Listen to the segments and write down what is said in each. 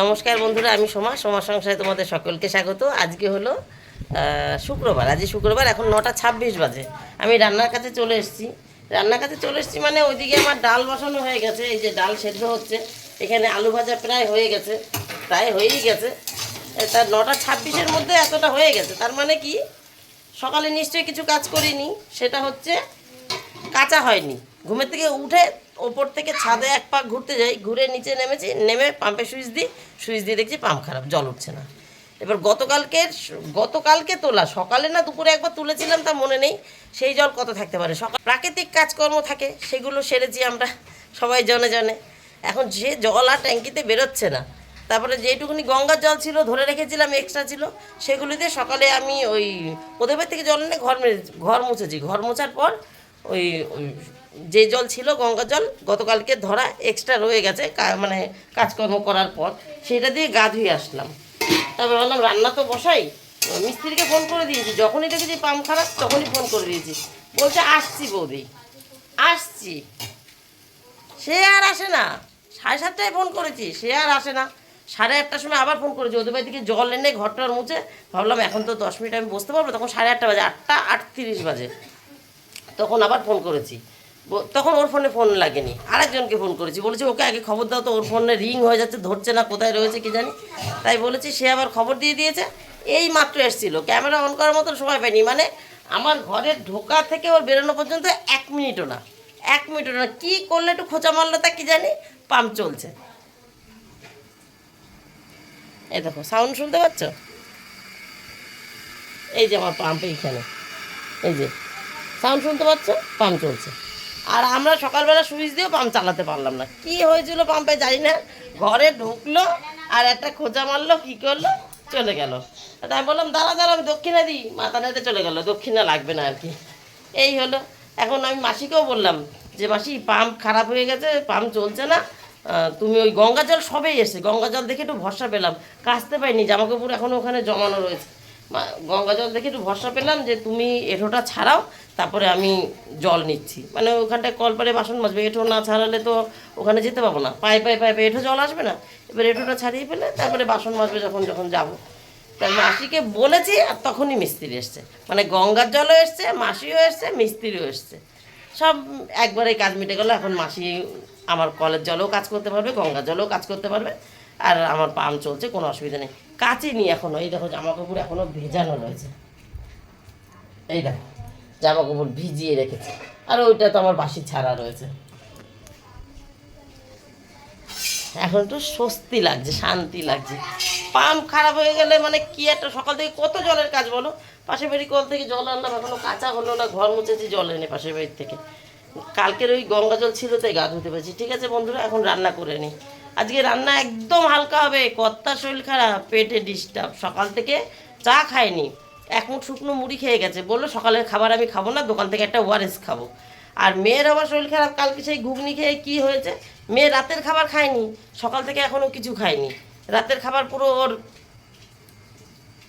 নমস্কার বন্ধুরা, আমি সোমা সোমা সংসারে তোমাদের সকলকে স্বাগত। আজকে হলো শুক্রবার। আজকে শুক্রবার, এখন নটা ছাব্বিশ বাজে। আমি রান্নার কাছে চলে এসেছি। রান্নার কাছে চলে এসেছি মানে ওইদিকে আমার ডাল বসানো হয়ে গেছে, এই যে ডাল সেদ্ধ হচ্ছে। এখানে আলু ভাজা প্রায় হয়ে গেছে, প্রায় হয়েই গেছে। তার নটা ছাব্বিশের মধ্যে এতটা হয়ে গেছে। তার মানে কি, সকালে নিশ্চয়ই কিছু কাজ করিনি, সেটা হচ্ছে কাঁচা হয়নি। ঘুমের থেকে উঠে ওপর থেকে ছাদে এক পাক ঘুরতে যাই, ঘুরে নিচে নেমেছি, নেমে পাম্পে সুইচ দিই, সুইচ দিয়ে দেখছি পাম্প খারাপ, জল উঠছে না। এবার গতকালকে গতকালকে তোলা, সকালে না দুপুরে একবার তুলেছিলাম তা মনে নেই, সেই জল কত থাকতে পারে? সকাল প্রাকৃতিক কাজকর্ম থাকে, সেগুলো সেরেছি আমরা, সবাই জনে জনে। এখন যে জল আর ট্যাঙ্কিতে বেরোচ্ছে না, তারপরে যেটুকুনি গঙ্গার জল ছিল, ধরে রেখেছিলাম এক্সট্রা ছিল, সেগুলি দিয়ে সকালে আমি ওই ওদের থেকে জল এনে ঘর ঘর মুছেছি। ঘর মোছার পর ওই যে জল ছিল, গঙ্গা জল, গতকালকে ধরা এক্সট্রা রয়ে গেছে মানে কাজকর্ম করার পর। সেটা দিয়ে গা ধুয়ে আসলাম। তারপর বললাম রান্না তো বসাই। মিস্ত্রিকে ফোন করে দিয়েছি। যখনই দেখেছি পাম্প খারাপ, তখনই ফোন করে দিয়েছি। বলছে, আসছি বৌদি, আসছি। সে আর আসে না। সাড়ে সাতটায় ফোন করেছি, সে আর আসে না। সাড়ে আটটার সময় আবার ফোন করেছি। ওদের বাড়ি জল এনে ঘরটার মুছে ভাবলাম, এখন তো দশ মিনিট আমি বসতে পারব। তখন সাড়ে আটটা বাজে, আটটা আটত্রিশ বাজে। তখন আবার ফোন করেছি। তখন ওর ফোনে ফোন লাগেনি। আরেকজনকে ফোন করেছি। বলেছি, ওকে আগে খবর দাও তো, ওর ফোনে রিং হয়ে যাচ্ছে, ধরছে না, কোথায় রয়েছে কি জানি? তাই বলেছি, সে আবার খবর দিয়ে দিয়েছে। এই মাত্র এসেছিল। ক্যামেরা অন করার মতো সময় পাইনি। মানে আমার ঘরের ঢোকা থেকে ওর বেরোনো পর্যন্ত এক মিনিটও না। এক মিনিটও না। কী করলে একটু খোঁচা মারলো তা কি জানি? পাম্প চলছে। এই দেখো সাউন্ড শুনতে পাচ্ছ? এই যে আমার পাম্প এইখানে। এই যে সাউন্ড শুনতে পাচ্ছ? পাম্প চলছে। আর আমরা সকালবেলা সুইচ দিয়েও পাম্প চালাতে পারলাম না। কি হয়েছিল পাম্পে জানি না। ঘরে ঢুকলো আর একটা খোঁজা মারলো, কি করল? চলে গেল। তাই বললাম, দাঁড়া দাঁড়া, আমি দক্ষিণা দিই। মাথা নেতে চলে গেল। দক্ষিণা লাগবে না আর কি। এই হলো। এখন আমি মাসিকেও বললাম যে, মাসি পাম্প খারাপ হয়ে গেছে পাম্প চলছে না। তুমি ওই গঙ্গা জল সবেই এসে, গঙ্গা জল দেখে একটু ভরসা পেলাম। কাচতে পাইনি জামা কাপড় এখনও ওখানে জমানো রয়েছে। গঙ্গা জল দেখে একটু ভরসা পেলাম যে তুমি এঁঠোটা ছাড়াও, তারপরে আমি জল নিচ্ছি। মানে ওখানটায় কল পারে বাসন মাজবে, এঁঠো না ছাড়ালে তো ওখানে যেতে পাবো না। পায়ে পায়ে পায়ে পায়ে এঁঠো জল আসবে না? এবার এঁঠোটা ছাড়িয়ে ফেলে তারপরে বাসন মাজবে যখন যখন যাব। তাই মাসিকে বলেছি আর তখনই মিস্ত্রি এসছে। মানে গঙ্গার জলও এসছে, মাসিও এসছে, মিস্ত্রিও এসছে। সব একবারে কাজ মিটে গেল, এখন মাসি আমার কলের জলেও কাজ করতে পারবে, গঙ্গার জলেও কাজ করতে পারবে। আর আমার পাম্প চলছে, কোনো অসুবিধা নেই। কাচিনি এখনও, এই দেখো জামা কাপড় এখনও ভেজানো রয়েছে। এই দেখো, জামা কাপড় ভিজিয়ে রেখেছে। আর ওইটা তো আমার বাসি ছাড়া রয়েছে। এখন একটু স্বস্তি লাগছে, শান্তি লাগছে। পাম্প খারাপ হয়ে গেলে মানে কি একটা, সকাল থেকে কত জলের কাজ বলো? পাশের বাড়ি কল থেকে জল আনলাম, এখনও কাঁচা হলো না, ঘর মুছেছি, জল এনে পাশের বাড়ির থেকে। কালকের ওই গঙ্গা জল ছিল, তাই গা ধুতে পারছি। ঠিক আছে বন্ধুরা, এখন রান্না করে নিই। আজকে রান্না একদম হালকা হবে কর্তার শরীর খারাপ, পেটে ডিস্টার্ব সকাল থেকে চা খায়নি এক মুঠ শুকনো মুড়ি খেয়ে গেছে। বলল, সকালের খাবার আমি খাব না, দোকান থেকে একটা ওয়ারেস খাব। আর মেয়ের আবার শরীর খারাপ, কালকে সেই ঘুগনি খেয়ে কি হয়েছে? মেয়ে রাতের খাবার খায়নি, সকাল থেকে এখনও কিছু খায়নি। রাতের খাবার পুরো ওর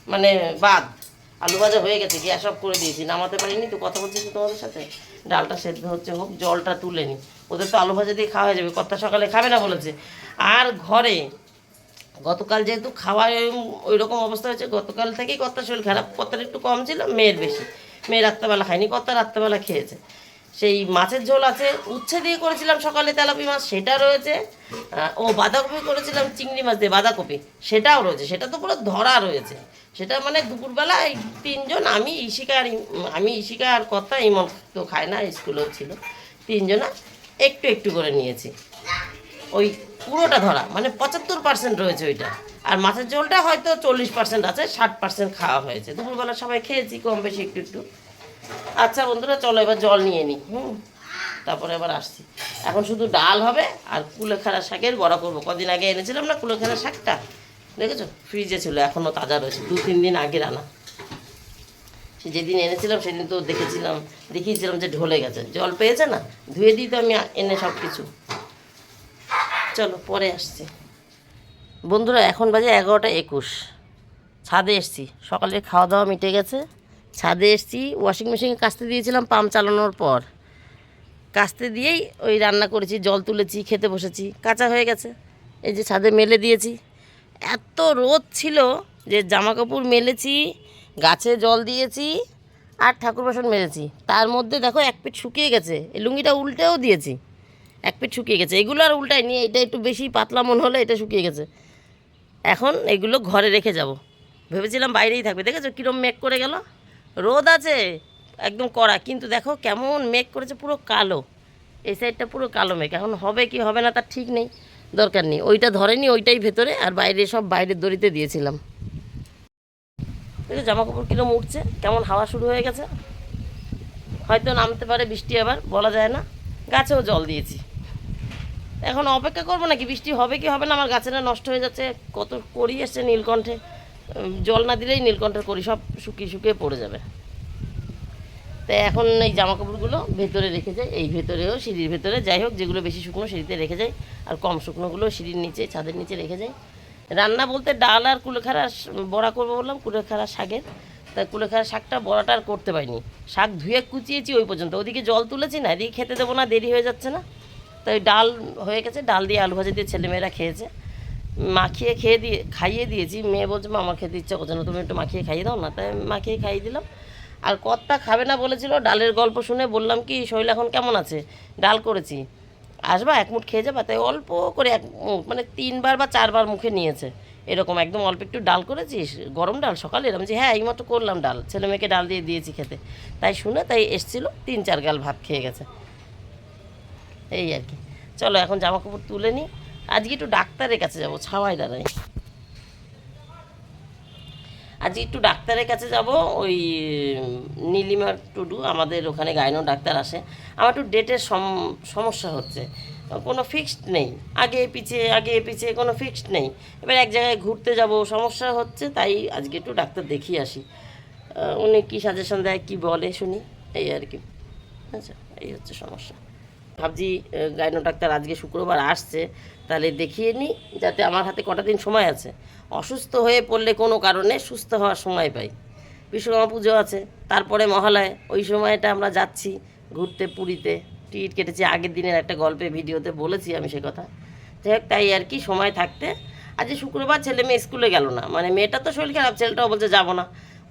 মানে বাদ। আলু ভাজা হয়ে গেছে, গ্যাস অফ করে দিয়েছি, নামাতে পারিনি তো, কথা বলছি তোমাদের সাথে? ডালটা সেদ্ধ হচ্ছে হোক, জলটা তুলে নি। ওদের তো আলু ভাজা দিয়ে খাওয়া হয়ে যাবে কত সকালে খাবে না বলেছে। আর ঘরে, গতকাল যেহেতু খাওয়ায় ওই রকম অবস্থা হয়েছে, গতকাল থেকেই কর্তা শরীর খারাপ। কর্তার একটু কম ছিল, মেয়ের বেশি। মেয়ে রাত্রেবেলা খায়নি, কর্তা রাত্রেবেলা খেয়েছে। সেই মাছের ঝোল আছে, উচ্ছে দিয়ে করেছিলাম সকালে তেলাপি মাছ, সেটা রয়েছে। ও বাঁধাকপি করেছিলাম, চিংড়ি মাছ দিয়ে বাঁধাকপি, সেটাও রয়েছে। সেটা তো পুরো ধরা রয়েছে। সেটা মানে দুপুরবেলা এই তিনজন, আমি ইশিকা আর আমি ইশিকা আর কর্তা, ইমন তো খায় না, স্কুলেও ছিল। তিনজনা একটু একটু করে নিয়েছি। ওই পুরোটা ধরা মানে পঁচাত্তর পার্সেন্ট রয়েছে ওইটা। আর মাছের ঝোলটা হয়তো চল্লিশ পার্সেন্ট আছে, ষাট পার্সেন্ট খাওয়া হয়েছে। দুপুরবেলা সবাই খেয়েছি কম বেশি একটু একটু। আচ্ছা বন্ধুরা, চলো এবার জল নিয়ে নিই হুম? তারপরে এবার আসছি। এখন শুধু ডাল হবে আর কুলেখাড়া শাকের বড়া করব। কদিন আগে এনেছিলাম না কুলেখাড়া শাকটা? দেখেছ? ফ্রিজে ছিল এখনও তাজা রয়েছে। দু তিন দিন আগের আনা যেদিন এনেছিলাম সেদিন তো দেখেছিলাম, দেখিয়েছিলাম যে ঢলে গেছে। জল পেয়েছে না? ধুয়ে দিই তো আমি, এনে সব কিছু। চলো, পরে আসছি। বন্ধুরা, এখন বাজে এগারোটা একুশ। ছাদে এসছি। সকালে খাওয়া দাওয়া মিটে গেছে। ছাদে এসছি ওয়াশিং মেশিনে কাচতে দিয়েছিলাম, পাম্প চালানোর পর। কাচতে দিয়েই ওই রান্না করেছি, জল তুলেছি, খেতে বসেছি। কাঁচা হয়ে গেছে। এই যে ছাদে মেলে দিয়েছি। এত রোদ ছিল যে জামা কাপড় মেলেছি গাছে জল দিয়েছি আর ঠাকুর বাসন মেরেছি তার মধ্যে দেখো এক পিঠ শুকিয়ে গেছে। এই লুঙ্গিটা উল্টেও দিয়েছি। এক পিঠ শুকিয়ে গেছে। এগুলো আর উল্টাই নিয়ে এটা একটু বেশি পাতলা মনে হলো এটা শুকিয়ে গেছে। এখন এগুলো ঘরে রেখে যাব। ভেবেছিলাম বাইরেই থাকবে। দেখেছ কীরম মেঘ করে গেল? রোদ আছে, একদম কড়া। কিন্তু দেখো কেমন মেঘ করেছে, পুরো কালো। এই সাইডটা পুরো কালো মেঘ। এখন হবে কি হবে না তার ঠিক নেই, দরকার নেই। ওইটা ধরেনি, ওইটাই ভেতরে। আর বাইরে সব বাইরের দড়িতে দিয়েছিলাম। দেখো জামা কাপড় কীরকম উঠছে, কেমন হাওয়া শুরু হয়ে গেছে। হয়তো নামতে পারে বৃষ্টি আবার, বলা যায় না। গাছেও জল দিয়েছি। এখন অপেক্ষা করব নাকি, বৃষ্টি হবে কি হবে না? আমার গাছেরা নষ্ট হয়ে যাচ্ছে, কত করি এসছে নীলকণ্ঠে। জল না দিলেই নীলকণ্ঠের করি সব শুকিয়ে শুকিয়ে পড়ে যাবে। তাই এখন এই জামা কাপড়গুলো ভেতরে রেখে যাই, এই ভেতরেও সিঁড়ির ভেতরে। যাই হোক, যেগুলো বেশি শুকনো সিঁড়িতে রেখে যাই, আর কম শুকনোগুলো সিঁড়ির নিচে, ছাদের নিচে রেখে যাই। রান্না বলতে ডাল আর কুলেখাড়া বড়া করব বললাম, কুলেখাড়া শাকের। তাই কুলেখাড়া শাকটা বড়াটা আর করতে পারিনি। শাক ধুয়ে কুচিয়েছি ওই পর্যন্ত। ওদিকে জল তুলেছি না, এদিকে খেতে দেবো না, দেরি হয়ে যাচ্ছে না। তাই ডাল হয়ে গেছে, ডাল দিয়ে আলু ভাজি দিয়ে ছেলেমেয়েরা খেয়েছে। মাখিয়ে খেয়ে দিয়ে, খাইয়ে দিয়েছি। মেয়ে বলছে আমার খেতে ইচ্ছা করছে না, তুমি একটু মাখিয়ে খাইয়ে দাও না। তাই মাখিয়ে খাইয়ে দিলাম। আর কর্তা খাবে না বলেছিল, ডালের গল্প শুনে বললাম কি, শৈল এখন কেমন আছে? ডাল করেছি। আসবা, এক মুঠ খেয়ে যাবা, তাই অল্প করে এক মানে তিনবার বা চারবার মুখে নিয়েছে। এরকম একদম অল্প একটু ডাল করেছিস, গরম ডাল সকালে, এরকম যে হ্যাঁ এইমাত্র করলাম ডাল, ছেলে মেয়েকে ডাল দিয়ে দিয়েছি খেতে। তাই শুনে তাই এসছিল, তিন চার গাল ভাত খেয়ে গেছে। এই আর কি। চলো, এখন জামা কাপড় তুলে নিই আজকে একটু ডাক্তারের কাছে যাব ছাওয়াই দাঁড়াই। আজকে একটু ডাক্তারের কাছে যাব ওই উম, নীলিমা টুডু আমাদের ওখানে গাইনো ডাক্তার আসে। আমার একটু ডেটের সম- সমস্যা হচ্ছে। কোনো ফিক্সড নেই। আগে পিছিয়ে আগে পিছিয়ে কোনো ফিক্সড নেই। এবার এক জায়গায় ঘুরতে যাব সমস্যা হচ্ছে তাই আজকে একটু ডাক্তার দেখিয়ে আসি। উনি কী সাজেশন দেয় কী বলে শুনি? এই আর কি। আচ্ছা এই হচ্ছে সমস্যা। ভাবছি গাইনো ডাক্তার আজকে শুক্রবার আসছে, তাহলে দেখিয়ে নিই যাতে আমার হাতে কটা দিন সময় আছে। অসুস্থ হয়ে পড়লে কোনো কারণে সুস্থ হওয়ার সময় পাই। বিশ্বকর্মা পুজো আছে, তারপরে মহালয়, ওই সময়টা আমরা যাচ্ছি ঘুরতে, পুরীতে। টিকিট কেটেছি, আগের দিনের একটা গল্পে ভিডিওতে বলেছি আমি সে কথা। যাই হোক, তাই আর কি, সময় থাকতে। আজকে শুক্রবার ছেলে মেয়ে স্কুলে গেল না মানে মেয়েটা তো শরীর খারাপ, ছেলেটাও বলছে যাব না।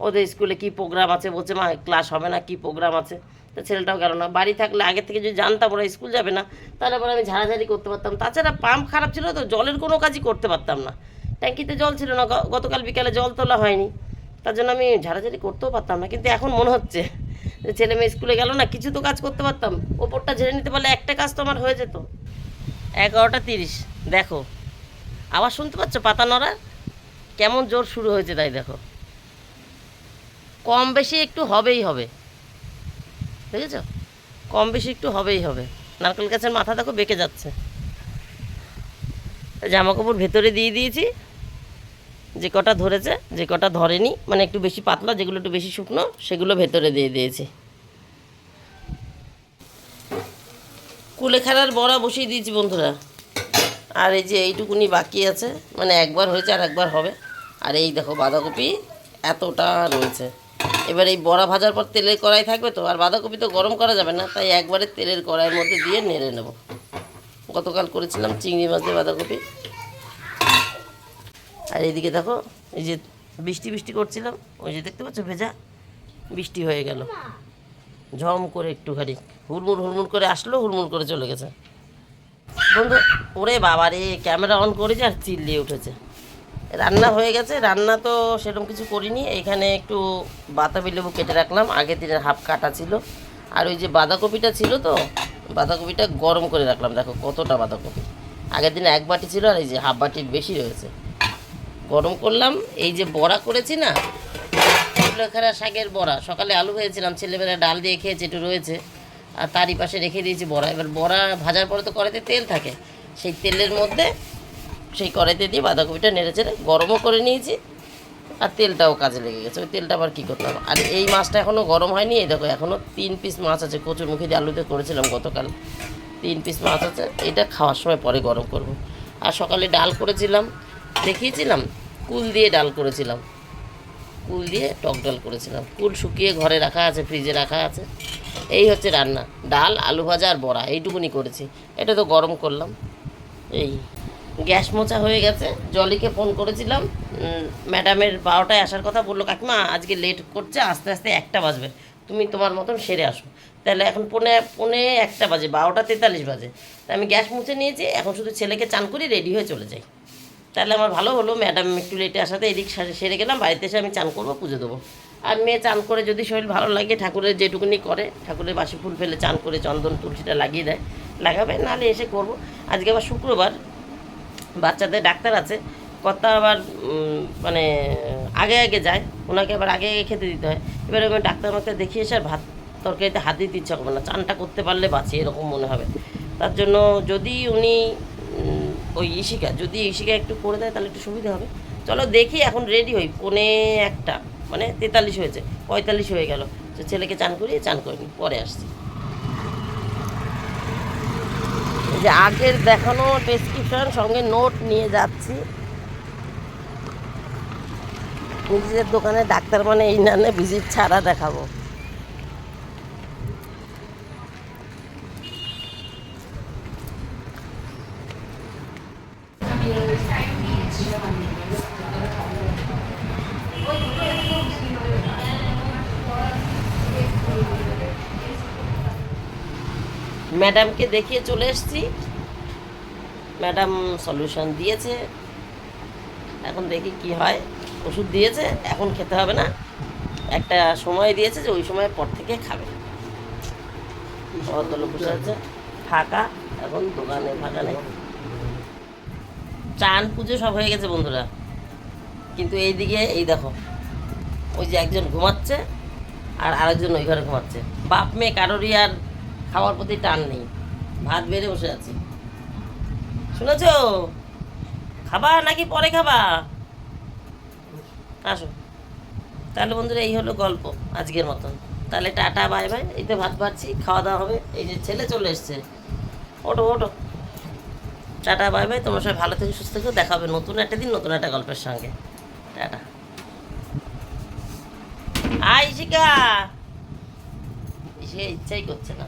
ওদের স্কুলে কি প্রোগ্রাম আছে, বলছে, মা ক্লাস হবে না, কি প্রোগ্রাম আছে? তো ছেলেটাও গেল না। বাড়ি থাকলে আগে থেকে যদি জানতাম ওরা স্কুল যাবে না, তাহলে পরে আমি ঝাড়াঝাড়ি করতে পারতাম। তাছাড়া পাম্প খারাপ ছিল তো, জলের কোনো কাজই করতে পারতাম না। ট্যাঙ্কিতে জল ছিল না গতকাল বিকালে জল তোলা হয়নি। তার জন্য আমি ঝাড়াঝাড়ি করতেও পারতাম না। কিন্তু এখন মনে হচ্ছে ছেলে মেয়ে স্কুলে গেল না, কিছু তো কাজ করতে পারতাম। ওপরটা ঝেড়ে নিতে পারলে একটা কাজ তো আমার হয়ে যেত। এগারোটা তিরিশ, দেখো। আবার শুনতে পাচ্ছ পাতা নড়া? কেমন জোর শুরু হয়েছে তাই দেখো। কম বেশি একটু হবেই হবে। বুঝেছ কম বেশি একটু হবেই হবে। নারকেল গাছের মাথা দেখো বেঁকে যাচ্ছে। জামা কাপড় ভেতরে দিয়ে দিয়েছি। যে কটা ধরেছে, যে কটা ধরেনি মানে একটু বেশি পাতলা, যেগুলো একটু বেশি শুকনো, সেগুলো ভেতরে দিয়ে দিয়েছি। কুলেখাড়ার বড়া বসিয়ে দিয়েছি বন্ধুরা। আর এই যে এইটুকুনি বাকি আছে মানে একবার হয়েছে আর একবার হবে। আর এই দেখো বাঁধাকপি এতটা রয়েছে। এবার এই বড়া ভাজার পর তেলের কড়াই থাকবে তো, আর বাঁধাকপি তো গরম করা যাবে না, তাই একবারে তেলের কড়াইয়ের মধ্যে দিয়ে নেড়ে নেব। গতকাল করেছিলাম চিংড়ি মাছ দিয়ে বাঁধাকপি। আর এইদিকে দেখো, এই যে বৃষ্টি বৃষ্টি করছিলাম, ওই যে দেখতে পাচ্ছ ভেজা, বৃষ্টি হয়ে গেল। ঝম করে একটুখানি, হুড়মুড় হুড়মুড় করে আসলো, হুড়মুড় করে চলে গেছে। বন্ধু, ওরে বাবা রে ক্যামেরা অন করেছে আর চিল্লিয়ে উঠেছে। রান্না হয়ে গেছে। রান্না তো সেরকম কিছু করিনি। এখানে একটু বাতাবি লেবু কেটে রাখলাম। আগের দিনের হাফ কাটা ছিল। আর ওই যে বাঁধাকপিটা ছিল তো, বাঁধাকপিটা গরম করে রাখলাম। দেখো কতটা বাঁধাকপি। আগের দিনে এক বাটি ছিল আর এই যে হাফ বাটির বেশি রয়েছে। গরম করলাম। এই যে বড়া করেছি না কুলেখাড়া শাকের বড়া। সকালে আলু ভেজেছিলাম। ছেলেমেয়েরা ডাল দিয়ে খেয়েছে, একটু রয়েছে। আর তারই পাশে রেখে দিয়েছি বড়া। এবার বড়া ভাজার পরে তো কড়াইতে তেল থাকে। সেই তেলের মধ্যে সেই কড়াইতে দিয়ে বাঁধাকপিটা নেড়ে চেড়ে গরমও করে নিয়েছি আর তেলটাও কাজে লেগে গেছে। ওই তেলটা আবার কী করতাম? আর এই মাছটা এখনও গরম হয়নি, এই দেখো এখনও তিন পিস মাছ আছে কচুর মুখে দিয়ে আলুতে করেছিলাম গতকাল। তিন পিস মাছ আছে, এটা খাওয়ার সময় পরে গরম করব। আর সকালে ডাল করেছিলাম, দেখিয়েছিলাম? কুল দিয়ে ডাল করেছিলাম। কুল দিয়ে টক ডাল করেছিলাম। কুল শুকিয়ে ঘরে রাখা আছে, ফ্রিজে রাখা আছে। এই হচ্ছে রান্না। ডাল, আলু ভাজা আর বড়া, এইটুকুনি করেছি। এটা তো গরম করলাম। এই। গ্যাস মোছা হয়ে গেছে। জলিকে ফোন করেছিলাম। ম্যাডামের বারোটায় আসার কথা বলল, কাকিমা, আজকে লেট করছে, আস্তে আস্তে একটা বাজবে। তুমি তোমার মতন সেরে আসো। তাহলে এখন পৌনে পৌনে একটা বাজে, বারোটা তেতাল্লিশ বাজে। তা আমি গ্যাস মুছে নিয়েছি, এখন শুধু ছেলেকে চান করি রেডি হয়ে চলে যাই। তাহলে আমার ভালো হলো, ম্যাডাম একটু লেটে আসাতে এদিক সেরে গেলাম, বাড়িতে এসে আমি চান করব, পুজো দেবো। আর মেয়ে চান করে যদি শরীর ভালো লাগে, ঠাকুরের যেটুকুনি করে, ঠাকুরের বাসি ফুল ফেলে চান করে চন্দন তুলসীটা লাগিয়ে দেয়, লাগাবে, নাহলে এসে করব। আজকে আবার শুক্রবার বাচ্চাদের ডাক্তার আছে, কর্তা আবার মানে আগে আগে যায়, ওনাকে আবার আগে আগে খেতে দিতে হয়। এবারে আমি ডাক্তার মাক্তার দেখিয়ে এসে আর ভাত তরকারিতে হাত দিতে ইচ্ছা করবে না, চানটা করতে পারলে বাঁচি, এরকম মনে হবে। তার জন্য যদি উনি ওই ইশিকা যদি ইশিকা একটু করে দেয় তাহলে একটু সুবিধা হবে। চলো দেখি এখন রেডি হই, পৌনে একটা মানে তেতাল্লিশ হয়েছে, পঁয়তাল্লিশ হয়ে গেল। তো ছেলেকে চান করিয়ে চান করিনি পরে আসছি এই যে আগের দেখানো প্রেসক্রিপশন সঙ্গে নোট নিয়ে যাচ্ছি। নিজেদের দোকানে ডাক্তার মানে এই না ভিজিট ছাড়া দেখাবো। ম্যাডামকে দেখিয়ে চলে এসেছি। ম্যাডাম সলিউশন দিয়েছে। এখন দেখি কি হয়। ওষুধ দিয়েছে, এখন খেতে হবে না। একটা সময় দিয়েছে যে ওই সময়ের পর থেকে খাবে। আছে, ফাঁকা, এখন দোকানে ফাঁকা নেই। চান পুজো সব হয়ে গেছে বন্ধুরা। কিন্তু এইদিকে, এই দেখো, ওই যে একজন ঘুমাচ্ছে আর আরেকজন ওই ঘরে ঘুমাচ্ছে। বাপ মেয়ে কারোরই আর খাওয়ার প্রতি টান নেই। ভাত বেড়ে বসে আছে। শুনেছ? খাবা নাকি পরে খাবা? আসো। তাহলে বন্ধুরা, এই হলো গল্প আজকের মতন। তাহলে টাটা, বাই বাই। এই তো ভাত পাচ্ছি খাওয়া দাওয়া হবে। এই যে ছেলে চলে এসছে। ওটো ওটো টাটা, বাই বাই। তোমার সবাই ভালো থেকে, সুস্থ থেকো। দেখা হবে নতুন একটা দিন, নতুন একটা গল্পের সঙ্গে। টাটা। আই শিকা সে ইচ্ছাই করছে না।